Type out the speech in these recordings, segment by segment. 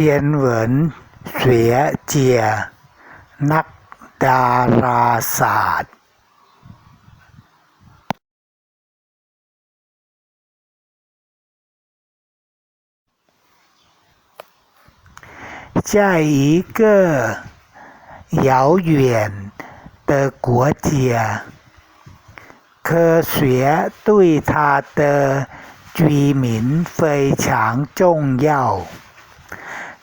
ทียนเหวินเสวียเจีย นักดาราศาสตร์ 在一个遥远的国家，科学对他的居民非常重要。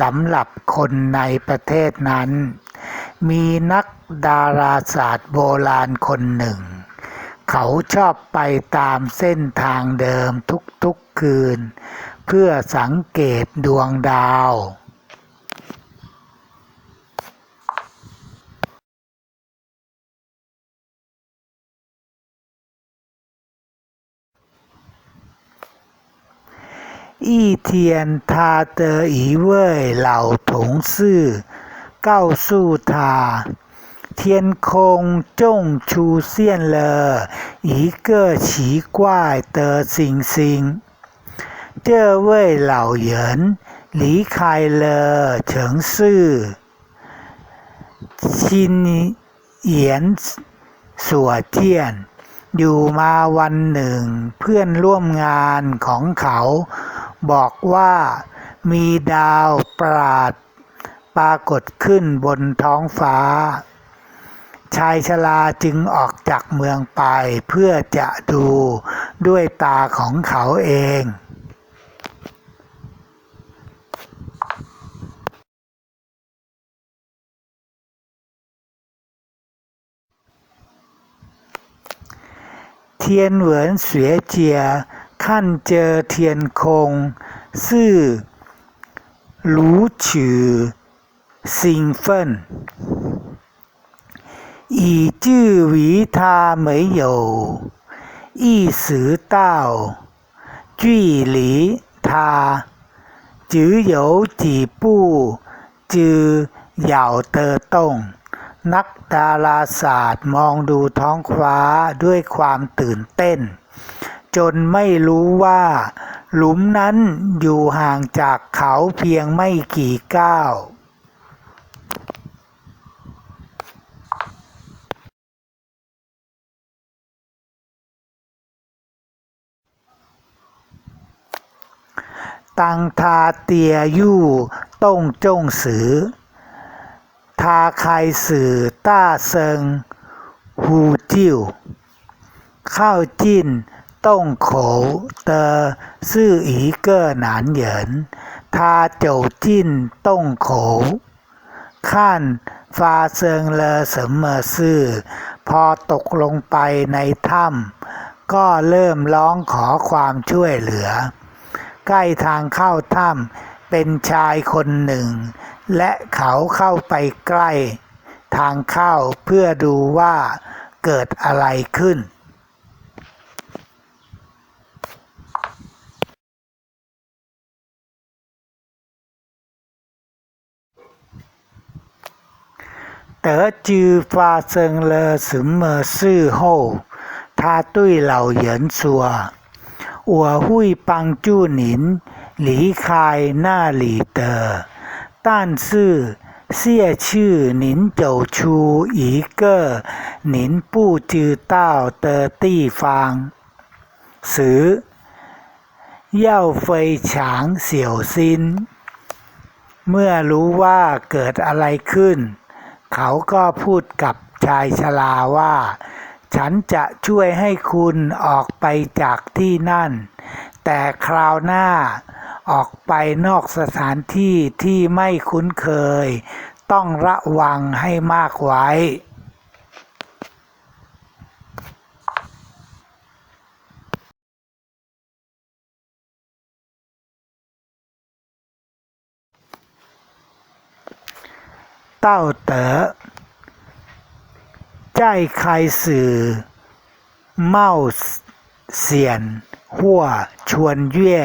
สำหรับคนในประเทศนั้น มีนักดาราศาสตร์โบราณคนหนึ่ง เขาชอบไปตามเส้นทางเดิมทุกๆคืน เพื่อสังเกตดวงดาว 一天，他的一位老同事告诉他，天空中出现了一个奇怪的星星。这位老人离开了城市，亲眼所见。อยู่มาวันหนึ่งเพื่อนร่วมงานของเขา บอกว่ามีดาวประหลาดปรากฏขึ้นบนท้องฟ้า ชายชราจึงออกจากเมืองไปเพื่อจะดูด้วยตาของเขาเอง 天文学家看着天空是如此兴奋，以至于他没有意识到距离他只有几步之遥的洞。นักดาราศาสตร์มองดูท้องฟ้าด้วยความตื่นเต้น จนไม่รู้ว่า หลุมนั้นอยู่ห่างจากเขาเพียงไม่กี่ก้าวตังทาเตียยู่ต้งจ้งสือ ทาใครสือต้าเซิง หูจิ้ว ข้าวจิ้น 洞口的是一个男人，他走进洞口，看发生了什么事。พอตกลงไปในถ้ำก็เริ่มร้องขอความช่วยเหลือ ใกล้ทางเข้าถ้ำเป็นชายคนหนึ่ง และเขาเข้าไปใกล้ทางเข้าเพื่อดูว่าเกิดอะไรขึ้น 得知发生了什么事后，他对老人说：“我会帮助您离开那里的，但是下次您走出一个您不知道的地方时，要非常小心。”เมื่อรู้ว่าเกิดอะไรขึ้น เขาก็พูดกับชายชราว่า ฉันจะช่วยให้คุณออกไปจากที่นั่น แต่คราวหน้าออกไปนอกสถานที่ที่ไม่คุ้นเคย ต้องระวังให้มากไว้ เต้าเต๋อใจใครสื่อ เมาเสียน หัวชวนเย่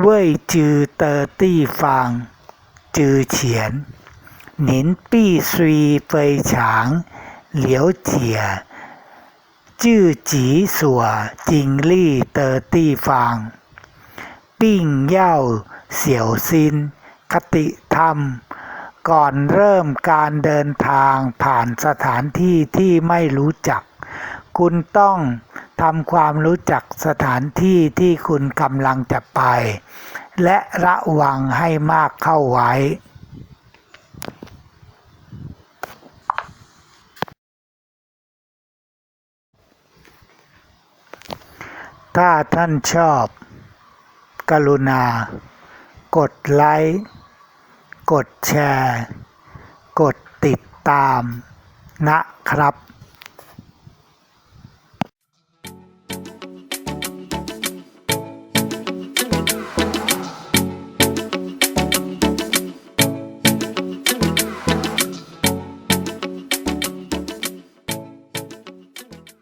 เว่ยจือเตอตี้ฟังจือเฉียนหนินปี้ซุยเฟยฉางเหลียวเจียจื้อจีสัวจิงลี่เตอตี้ฟังปิ้งเย่าเสี่ยวซิน คติธรรม ก่อนเริ่มการเดินทางผ่านสถานที่ที่ไม่รู้จัก คุณต้องทำความรู้จักสถานที่ที่คุณกำลังจะไป และระวังให้มากเข้าไว้ ถ้าท่านชอบ กรุณา กดไลค์ กดแชร์ กดติดตามนะครับ